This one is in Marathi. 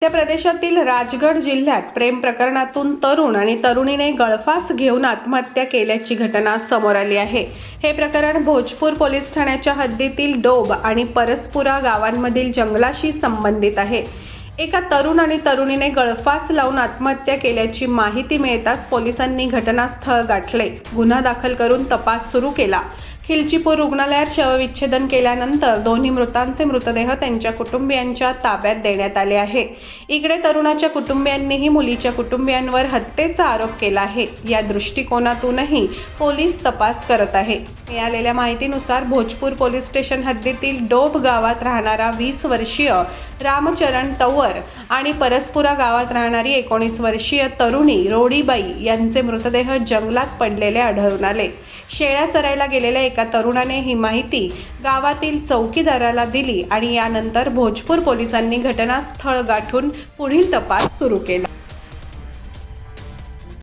त्या प्रदेशातील राजगड जिल्ह्यात प्रेम प्रकरणातून तरुण आणि तरुणीने गळफास घेऊन आत्महत्या केल्याची घटना समोर आली आहे. हे प्रकरण भोजपूर पोलीस ठाण्याच्या हद्दीतील डोब आणि परसपुरा गावांमधील जंगलाशी संबंधित आहे. एका तरुण आणि तरुणीने गळफास लावून आत्महत्या केल्याची माहिती मिळताच पोलिसांनी घटनास्थळ गाठले. गुन्हा दाखल करून तपास सुरू केला. खिलचीपूर रुग्णालयात शवविच्छेदन केल्यानंतर दोन्ही मृतांचे मृतदेह त्यांच्या कुटुंबियांच्या ताब्यात देण्यात आले आहे. इकडे तरुणाच्या कुटुंबियांनीही मुलीच्या कुटुंबियांवर हत्येचा आरोप केला आहे. या दृष्टिकोनातूनही पोलीस तपास करत आहे. मिळालेल्या माहितीनुसार भोजपूर पोलीस स्टेशन हद्दीतील डोब गावात राहणारा वीस वर्षीय रामचरण तवर आणि परसपुरा गावात राहणारी एकोणीस वर्षीय तरुणी रोडीबाई यांचे मृतदेह जंगलात पडलेले आढळून आले. शेळ्या चरायला गेलेल्या एका तरुणाने ही माहिती गावातील चौकीदाराला दिली आणि यानंतर भोजपूर पोलिसांनी घटनास्थळ गाठून पुढील तपास सुरू केला.